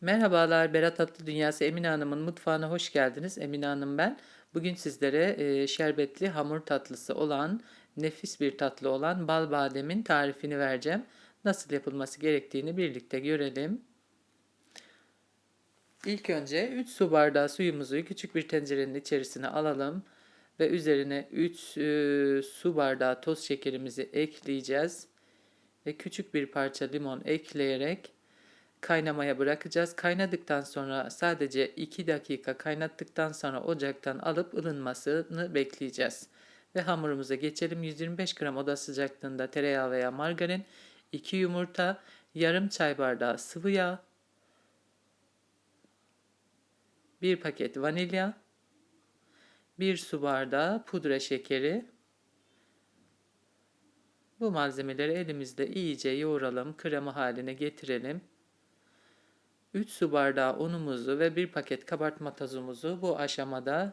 Merhabalar, Berat Tatlı Dünyası Emine Hanım'ın mutfağına hoş geldiniz. Emine Hanım ben. Bugün sizlere e, şerbetli hamur tatlısı olan, nefis bir tatlı olan bal bademin tarifini vereceğim. Nasıl yapılması gerektiğini birlikte görelim. İlk önce 3 su bardağı suyumuzu küçük bir tencerenin içerisine alalım ve üzerine 3 e, su bardağı toz şekerimizi ekleyeceğiz ve küçük bir parça limon ekleyerek kaynamaya bırakacağız. Kaynadıktan sonra sadece 2 dakika kaynattıktan sonra ocaktan alıp ılınmasını bekleyeceğiz. Ve hamurumuza geçelim. 125 gram oda sıcaklığında tereyağı veya margarin, 2 yumurta, yarım çay bardağı sıvı yağ, 1 paket vanilya, 1 su bardağı pudra şekeri. Bu malzemeleri elimizle iyice yoğuralım, krema haline getirelim. 3 su bardağı unumuzu ve 1 paket kabartma tozumuzu bu aşamada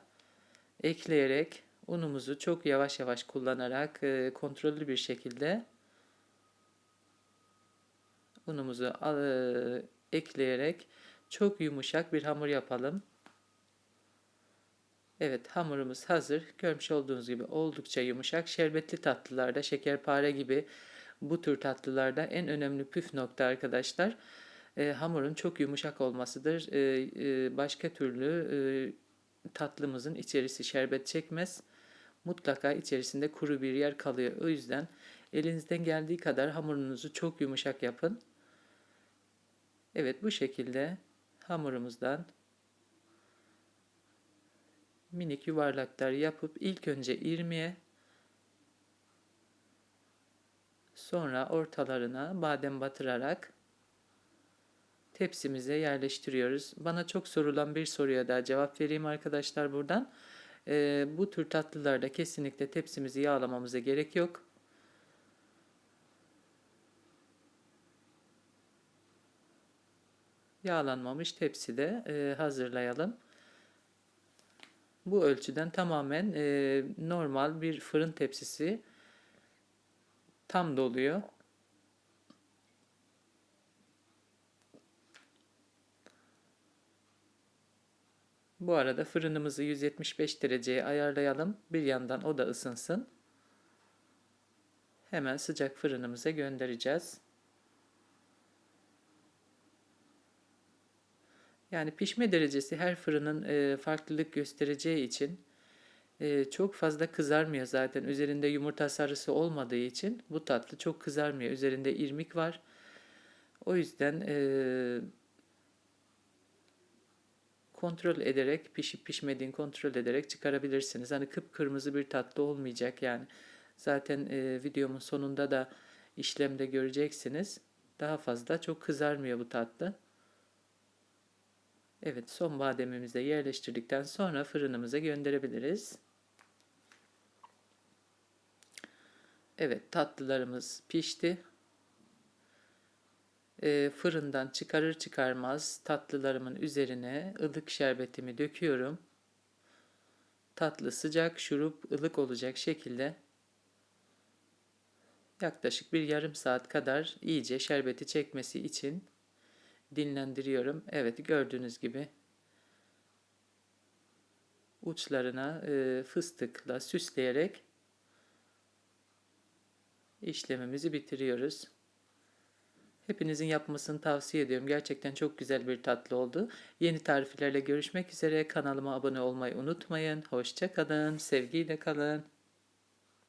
ekleyerek unumuzu çok yavaş yavaş kullanarak e, kontrollü bir şekilde unumuzu e, ekleyerek çok yumuşak bir hamur yapalım. Evet hamurumuz hazır. Görmüş olduğunuz gibi oldukça yumuşak. Şerbetli tatlılarda şekerpare gibi bu tür tatlılarda en önemli püf nokta arkadaşlar e, hamurun çok yumuşak olmasıdır. E, e, başka türlü e, tatlımızın içerisi şerbet çekmez. Mutlaka içerisinde kuru bir yer kalıyor. O yüzden elinizden geldiği kadar hamurunuzu çok yumuşak yapın. Evet bu şekilde hamurumuzdan minik yuvarlaklar yapıp ilk önce irmiye sonra ortalarına badem batırarak tepsimize yerleştiriyoruz. Bana çok sorulan bir soruya da cevap vereyim arkadaşlar buradan. Ee, bu tür tatlılarda kesinlikle tepsimizi yağlamamıza gerek yok. Yağlanmamış tepside e, hazırlayalım. Bu ölçüden tamamen e, normal bir fırın tepsisi tam doluyor. Bu arada fırınımızı 175 dereceye ayarlayalım. Bir yandan o da ısınsın. Hemen sıcak fırınımıza göndereceğiz. Yani pişme derecesi her fırının e, farklılık göstereceği için e, çok fazla kızarmıyor zaten. Üzerinde yumurta sarısı olmadığı için bu tatlı çok kızarmıyor. Üzerinde irmik var. O yüzden e, kontrol ederek pişip pişmediğini kontrol ederek çıkarabilirsiniz. Hani kıpkırmızı bir tatlı olmayacak yani. Zaten e, videomun sonunda da işlemde göreceksiniz. Daha fazla çok kızarmıyor bu tatlı. Evet son bademimizi de yerleştirdikten sonra fırınımıza gönderebiliriz. Evet tatlılarımız pişti e, fırından çıkarır çıkarmaz tatlılarımın üzerine ılık şerbetimi döküyorum. Tatlı sıcak, şurup ılık olacak şekilde yaklaşık bir yarım saat kadar iyice şerbeti çekmesi için dinlendiriyorum. Evet gördüğünüz gibi uçlarına e, fıstıkla süsleyerek işlemimizi bitiriyoruz. Hepinizin yapmasını tavsiye ediyorum. Gerçekten çok güzel bir tatlı oldu. Yeni tariflerle görüşmek üzere. Kanalıma abone olmayı unutmayın. Hoşça kalın. Sevgiyle kalın.